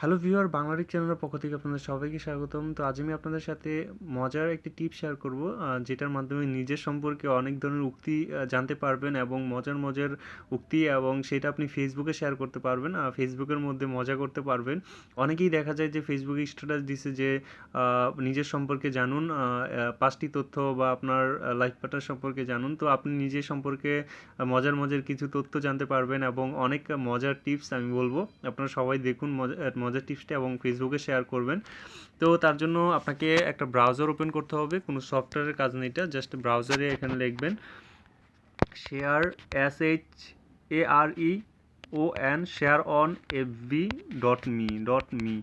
Hello viewer Bangladesh চ্যানেলের পক্ষ থেকে আপনাদের সবাইকে স্বাগতম। তো আজ আমি আপনাদের সাথে মজার একটি টিপ শেয়ার করব যেটার মাধ্যমে নিজের সম্পর্কে অনেক ধরনের উক্তি জানতে পারবেন এবং মজার মজার উক্তি এবং সেটা আপনি ফেসবুকে শেয়ার করতে পারবেন ফেসবুকের মধ্যে মজা করতে পারবেন। অনেকেই দেখা যায় যে ফেসবুকে স্ট্যাটাস দিছে যে নিজের সম্পর্কে জানুন পাঁচটি তথ্য বা আপনার লাইফ পার্টনার সম্পর্কে জানুন। তো আপনি নিজের সম্পর্কে মজার মজার কিছু তথ্য জানতে পারবেন এবং অনেক মজার টিপস আমি বলব। আপনারা সবাই দেখুন মজা মজার টিপসটা এবং ফেসবুকে শেয়ার করবেন। তো তার জন্য আপনাকে একটা ব্রাউজার ওপেন করতে হবে, কোনো সফটওয়্যারের কাজ নেই এটা জাস্ট ব্রাউজারে এখানে লিখবেন share S H A R E O N share on F B dot me dot me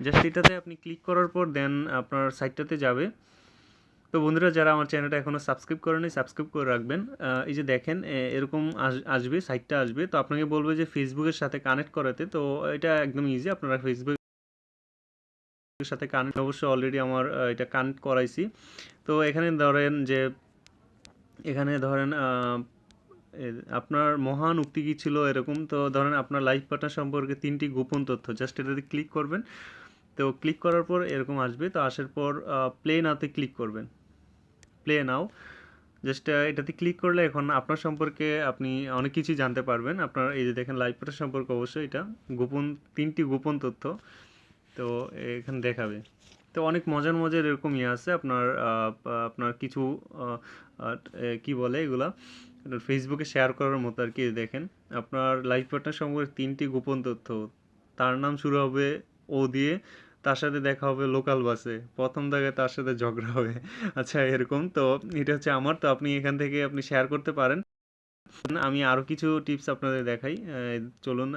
just এটাতে আপনি ক্লিক করার পর দেন আপনার সাইটটাতে যাবে। তো বন্ধুরা, যারা আমার চ্যানেলটা এখনও সাবস্ক্রাইব করেনি সাবস্ক্রাইব করে রাখবেন। এই যে দেখেন এরকম আস- আসবে সাইটটা আসবে। তো আপনাকে বলবে যে ফেসবুকের সাথে কানেক্ট করাতে, তো এটা একদম ইজি আপনারা ফেসবুক সাথে কানেক্ট অবশ্যই অলরেডি আমার এটা কানেক্ট করাইছি। তো এখানে ধরেন যে, এখানে ধরেন আপনার মহান উক্তি কী ছিল এরকম? তো ধরেন আপনার লাইফ পার্টনার সম্পর্কে তিনটি গোপন তথ্য জাস্ট এটাতে ক্লিক করবেন। তো ক্লিক করার পর এরকম আসবে। তো আসার পর প্লে নাতে ক্লিক করবেন। Play now. জাস্ট এটাতে ক্লিক করলে এখন আপনার সম্পর্কে আপনি অনেক কিছুই জানতে পারবেন। আপনার এই যে দেখেন লাইফ পার্টনার সম্পর্কে অবশ্যই এটা গোপন, তিনটি গোপন তথ্য তো এখানে দেখাবে। তো অনেক মজার মজার এরকম ইয়ে আছে। আপনার আপনার কিছু কি বলে এগুলা? ফেসবুকে শেয়ার করার মতো আর কি দেখেন। আপনার লাইফ পার্টনার সম্পর্কে তিনটি গোপন তথ্য। তার নাম শুরু হবে ও দিয়ে। তার সাথে দেখা হবে লোকাল বাসে প্রথম জায়গায় তার সাথে ঝগড়া হবে। আচ্ছা এরকম তো। এটা হচ্ছে আমার। তো আপনি এখান থেকে আপনি শেয়ার করতে পারেন। আমি আরও কিছু টিপস আপনাদের দেখাই। চলুন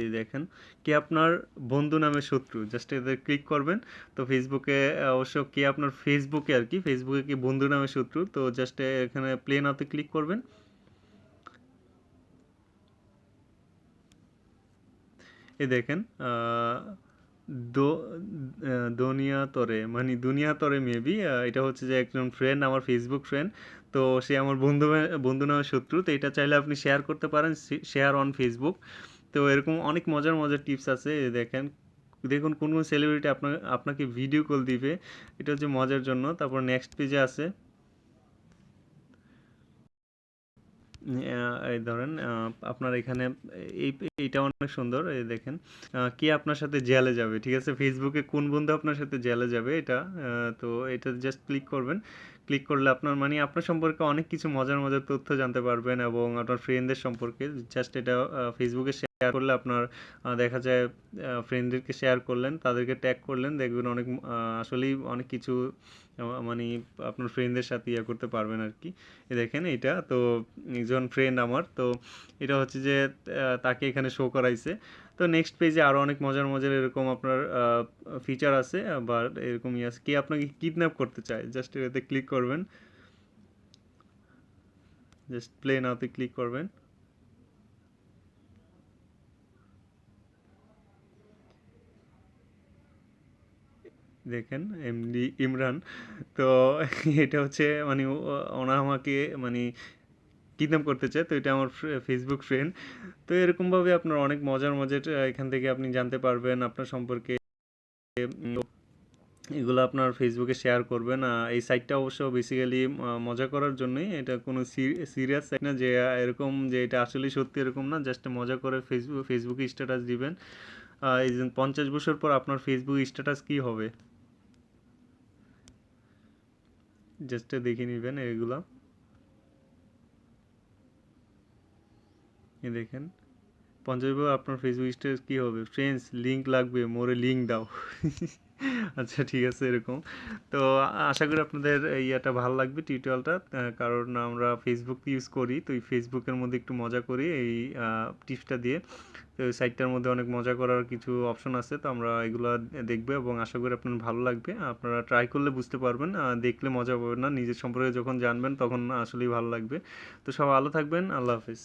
এই দেখেন। কে আপনার বন্ধু নামে শত্রু? জাস্ট এদের ক্লিক করবেন। তো ফেসবুকে অবশ্য কে আপনার ফেসবুকে আর কি। ফেসবুকে কি বন্ধু নামে শত্রু? তো জাস্ট এখানে প্লে নাওতে ক্লিক করবেন। এই দেখেন দুনিয়া তরে মানে দুনিয়া তরে মেবি এটা হচ্ছে যে একজন ফ্রেন্ড আমার ফেসবুক ফ্রেন্ড তো সে আমার বন্ধু বন্ধু নামের শত্রু, তো এটা চাইলে আপনি শেয়ার করতে পারেন শেয়ার অন ফেসবুক তো এরকম অনেক মজার মজার টিপস আছে দেখেন, দেখুন কোন কোন সেলিব্রিটি আপনার, আপনাকে ভিডিও কল দিবে, এটা হচ্ছে মজার জন্য, তারপর নেক্সট পেজে আছে এই ধরেন আপনার এখানে এই, এইটা অনেক সুন্দর, এই দেখেন। কে আপনার সাথে জেলে যাবে, ঠিক আছে? ফেসবুকে কোন বন্ধু আপনার সাথে জেলে যাবে এটা? তো এটা জাস্ট ক্লিক করবেন। ক্লিক করলে আপনার মানে আপনার সম্পর্কে অনেক কিছু মজার মজার তথ্য জানতে পারবেন এবং আপনার ফ্রেন্ডদের সম্পর্কে জাস্ট এটা ফেসবুকে শেয়ার করলে আপনার দেখা যায় ফ্রেন্ডদেরকে শেয়ার করলেন, তাদেরকে ট্যাগ করলেন, দেখবেন অনেক আসলেই অনেক কিছু মানে আপনার ফ্রেন্ডদের সাথে ইয়ে করতে পারবেন আর কি দেখেন এটা তো একজন ফ্রেন্ড আমার, তো এটা হচ্ছে যে তাকে এখানে শো করাইছে। তো নেক্সট পেজে আরও অনেক মজার মজার এরকম আপনার ফিচার আছে বা এরকম ইয়ে আছে। কে আপনাকে কিডন্যাপ করতে চায় জাস্ট এটাতে ক্লিক করবেন জাস্ট প্লে নাওতে ক্লিক করবেন। দেখেন এমডি ইমরান। তো এটা হচ্ছে মানে ওনা আমাকে মানে কিডন্যাপ করতে চায়। তো এটা আমার ফেসবুক ফ্রেন্ড তো এরকমভাবে আপনার অনেক মজার মজার এখান থেকে আপনি জানতে পারবেন আপনার সম্পর্কে। এগুলো আপনার ফেসবুকে শেয়ার করবেন। এই সাইটটা অবশ্য বেসিক্যালি মজা করার জন্যই। এটা কোনো সিরিয়াস সাইট না যে, এরকম যে এটা আসলে সত্যি এরকম না। জাস্ট মজা করে ফেসবুক ফেসবুকে স্ট্যাটাস দিবেন। এই পঞ্চাশ বছর পর আপনার ফেসবুক স্ট্যাটাস কী হবে? জাস্ট দেখে নেবেন এগুলা। দেখেন। পঞ্চাশ বার আপনার ফেসবুক স্ট্যাটাস কী হবে? ফ্রেন্ডস লিঙ্ক লাগবে, মোরে লিঙ্ক দাও। আচ্ছা ঠিক আছে, এরকম। তো আশা করি আপনাদের ইয়েটা ভালো লাগবে টিউটোরিয়ালটা কারণ আমরা ফেসবুক ইউজ করি, তো এই ফেসবুকের মধ্যে একটু মজা করি, এই টিপসটা দিয়ে। তো সাইটটার মধ্যে অনেক মজা করার কিছু অপশন আছে, তো আমরা এগুলো দেখব এবং আশা করি আপনার ভালো লাগবে। আপনারা ট্রাই করলে বুঝতে পারবেন দেখলে মজা পাবেন না। নিজের সম্পর্কে যখন জানবেন, তখন আসলেই ভালো লাগবে। তো সব ভালো থাকবেন, আল্লাহ হাফিজ।